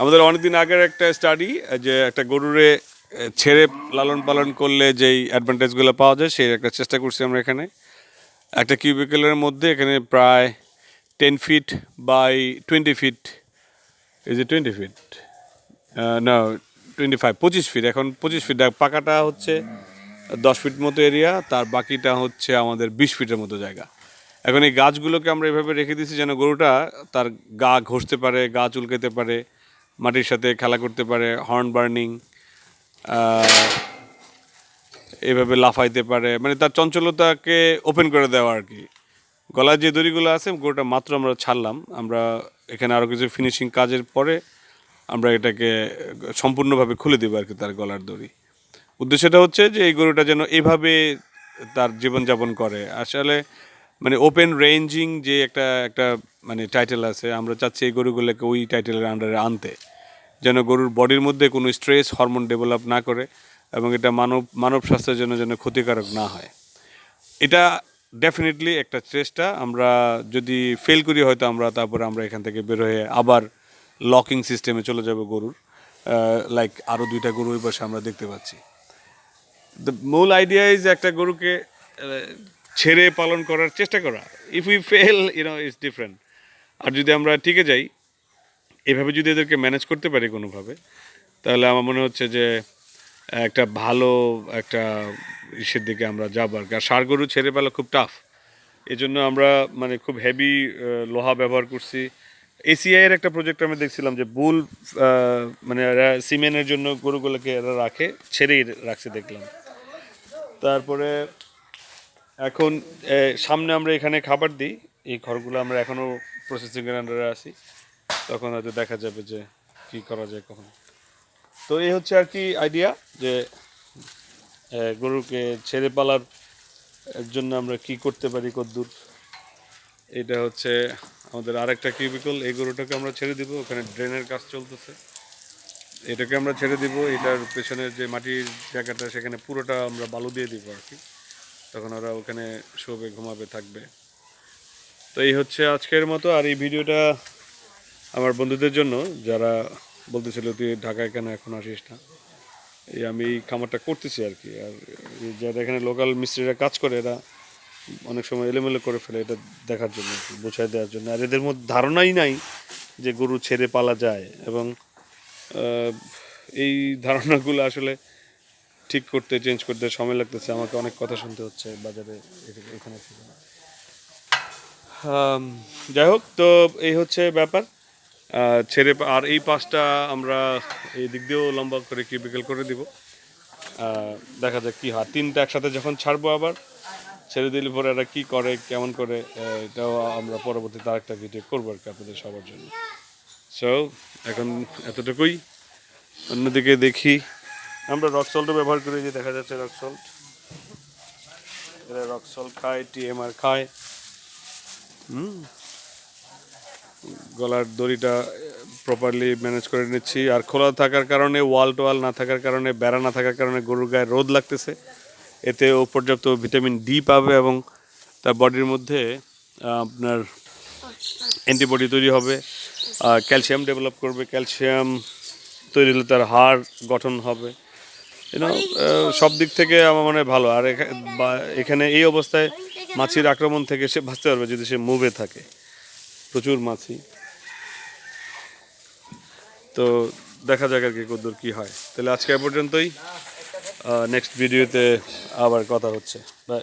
আমাদের অনেকদিন আগের একটা স্টাডি যে একটা গরুরে ছেড়ে লালন পালন করলে যেই অ্যাডভান্টেজগুলো পাওয়া যায়, সেই একটা চেষ্টা করছি আমরা এখানে। একটা কিউবিকেলের মধ্যে এখানে প্রায় ten feet by twenty feet এই যে টোয়েন্টি ফিট না টোয়েন্টি ফাইভ পঁচিশ ফিট এখন পঁচিশ ফিট পাকাটা হচ্ছে দশ ফিট মতো এরিয়া তার বাকিটা হচ্ছে আমাদের বিশ ফিটের মতো জায়গা। এখন এই গাছগুলোকে আমরা এভাবে রেখে দিয়েছি যেন গরুটা তার গা ঘষতে পারে, গা চুলকাতে পারে, মাটির সাথে খেলা করতে পারে হর্ন বার্নিং এভাবে লাফাইতে পারে। মানে তার চঞ্চলতাকে ওপেন করে দেওয়া আর কি। গলার যে দড়িগুলো আছে, গরুটা মাত্র আমরা ছাড়লাম। আমরা এখানে আরও কিছু ফিনিশিং কাজের পরে আমরা এটাকে সম্পূর্ণভাবে খুলে দেবো আর কি তার গলার দড়ি। উদ্দেশ্যটা হচ্ছে যে এই গরুটা যেন এভাবে তার জীবনযাপন করে। আসলে মানে ওপেন রেঞ্জিং যে একটা একটা মানে টাইটেল আছে, আমরা চাচ্ছি এই গরুগুলোকে ওই টাইটেলের আন্ডারে আনতে। যেন গরুর বডির মধ্যে কোনো স্ট্রেস হরমোন ডেভেলপ না করে এবং এটা মানব মানব স্বাস্থ্যের জন্য যেন ক্ষতিকারক না হয়। এটা ডেফিনেটলি একটা চেষ্টা। আমরা যদি ফেল করি হয়তো আমরা, তারপরে আমরা এখান থেকে বের হয়ে আবার লকিং সিস্টেমে চলে যাব গরুর। লাইক আরও দুইটা গরু ওই পাশে আমরা দেখতে পাচ্ছি। দ্য মূল আইডিয়া ইজ একটা গরুকে ছেড়ে পালন করার চেষ্টা করা। If we fail you know it's different আর যদি আমরা টিকে যাই, এভাবে যদি এদেরকে ম্যানেজ করতে পারি কোনোভাবে, তাহলে আমার মনে হচ্ছে যে, একটা ভালো একটা ইসের দিকে আমরা যাব আর কি। আর ষাঁড় গরু ছেড়ে পেলা খুব টাফ এই জন্য আমরা মানে খুব হেভি লোহা ব্যবহার করছি। এসিআই এর একটা প্রজেক্ট আমি দেখছিলাম যে, বুল মানে এরা সিমেন্টের জন্য গরুগুলোকে এরা রাখে, ছেড়েই রাখছে দেখলাম। তারপরে এখন সামনে আমরা এখানে খাবার দিই। এই ঘরগুলো আমরা এখনও প্রসেসিংয়ের আন্ডারে আছি। তখন হয়তো দেখা যাবে যে কি করা যায় কখন। তো এই হচ্ছে আর কি আইডিয়া যে গরুকে ছেড়ে পালার জন্য আমরা কি করতে পারি কদ্দূর। এটা হচ্ছে আমাদের আরেকটা কিউবিকল এই গরুটাকে আমরা ছেড়ে দিব। ওখানে ড্রেনের কাজ চলতেছে। এটাকে আমরা ছেড়ে দিব। এটার পেছনের যে মাটির জায়গাটা, সেখানে পুরোটা আমরা বালু দিয়ে দিব আর কি। তখন ওরা ওখানে শোবে, ঘুমাবে, থাকবে। তো এই হচ্ছে আজকের মতো, আর এই ভিডিওটা আমার বন্ধুদের জন্য, যারা বলতেছিল তুই ঢাকায় কেন এখন আসিস না? এই আমি এই খামারটা করতেছি আর কি, আর যারা এখানে লোকাল মিস্ত্রিরা কাজ করে, এরা অনেক সময় এলোমেলো করে ফেলে এটা দেখার জন্য বোঝায় দেওয়ার জন্য। আর এদের মধ্যে ধারণাই নাই যে গরু ছেড়ে পালা যায়, এবং এই ধারণাগুলো আসলে ঠিক করতে চেঞ্জ করতে সময় লাগতেছে। আমাকে অনেক কথা শুনতে হচ্ছে বাজারে এখানে- যাই হোক, তো এই হচ্ছে ব্যাপার। ছেড়ে আর এই পাশটা আমরা এই দিক দিয়েও লম্বা করে কি বিকেল করে দিব। দেখা যাক কি হয়। তিনটা একসাথে যখন ছাড়বো আবার, ছেড়ে দিলে পরে এরা কী করে, কেমন করে এটাও আমরা পরবর্তীতে আরেকটা ভিডিও করব আর কি আপনাদের সবার জন্য। সো এখন এতটুকুই। অন্যদিকে দেখি। আমরা রক সল্টও ব্যবহার করি যে দেখা যাচ্ছে রক সল্ট এরা রক সল্ট খায় টিএমআর খায়। হুম। গলার দড়িটা প্রপারলি ম্যানেজ করে নিচ্ছি। আর খোলা থাকার কারণে ওয়াল টোয়াল না থাকার কারণে, বেড়া না থাকার কারণে গরুর গায়ে রোদ লাগতেছে। এতে ও পর্যাপ্ত ভিটামিন ডি পাবে এবং তার বডির মধ্যে আপনার অ্যান্টিবডি তৈরি হবে। ক্যালসিয়াম ডেভেলপ করবে। ক্যালসিয়াম তৈরি হলে তার হাড় গঠন হবে। ইউনো সব দিক থেকে আমার মনে ভালো। আর এখানে এই অবস্থায় মাছির আক্রমণ থেকে সে বাঁচতে পারবে যদি সে মুভে থাকে। প্রচুর মাছি। তো দেখা যাক আর কি কদ্দূর কী হয়। তাহলে আজকে পর্যন্তই। নেক্সট ভিডিওতে আবার কথা হচ্ছে। বাই